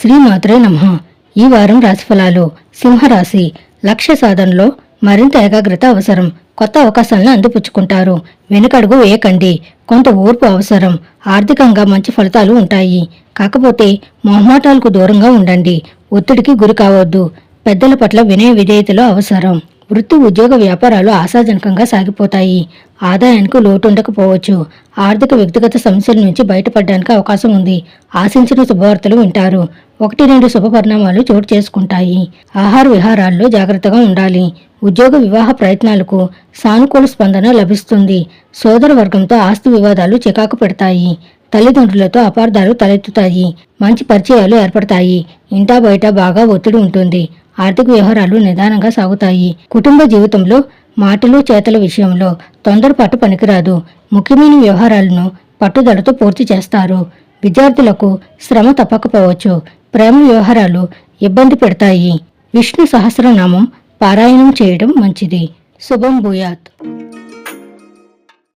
శ్రీమాత్రే నమః. ఈ వారం రాశిఫలాలు సింహరాశి లక్ష్య సాధనలో మరింత ఏకాగ్రత అవసరం. కొత్త అవకాశాలను అందిపుచ్చుకుంటారు. వెనుకడుగు వేయకండి. కొంత ఓర్పు అవసరం. ఆర్థికంగా మంచి ఫలితాలు ఉంటాయి. కాకపోతే మొహమాటాలకు దూరంగా ఉండండి. ఒత్తిడికి గురి కావద్దు. పెద్దల పట్ల వినయ విధేయతలు అవసరం. వృత్తి ఉద్యోగ వ్యాపారాలు ఆశాజనకంగా సాగిపోతాయి. ఆదాయానికి లోటు ఉండకపోవచ్చు ఆర్థిక వ్యక్తిగత సమస్యల నుంచి బయటపడడానికి అవకాశం ఉంది. ఆశించిన శుభవార్తలు వింటారు. ఒకటి రెండు శుభ పరిణామాలు చోటు చేసుకుంటాయి. ఆహార విహారాల్లో జాగ్రత్తగా ఉండాలి. ఉద్యోగ వివాహ ప్రయత్నాలకు సానుకూల స్పందన లభిస్తుంది. సోదర వర్గంతో ఆస్తి వివాదాలు చికాకు పెడతాయి. తల్లిదండ్రులతో అపార్థాలు తలెత్తుతాయి. మంచి పరిచయాలు ఏర్పడతాయి. ఇంటా బయట బాగా ఒత్తిడి ఉంటుంది. ఆర్థిక వ్యవహారాలు నిదానంగా సాగుతాయి. కుటుంబ జీవితంలో మాటలు చేతల విషయంలో తొందరపాటు పనికిరాదు. ముఖ్యమైన వ్యవహారాలను పట్టుదలతో పూర్తి చేస్తారు. విద్యార్థులకు శ్రమ తప్పకపోవచ్చు. ప్రేమ వ్యవహారాలు ఇబ్బంది పెడతాయి. విష్ణు సహస్రనామం పారాయణం చేయడం మంచిది. శుభం భూయాత్.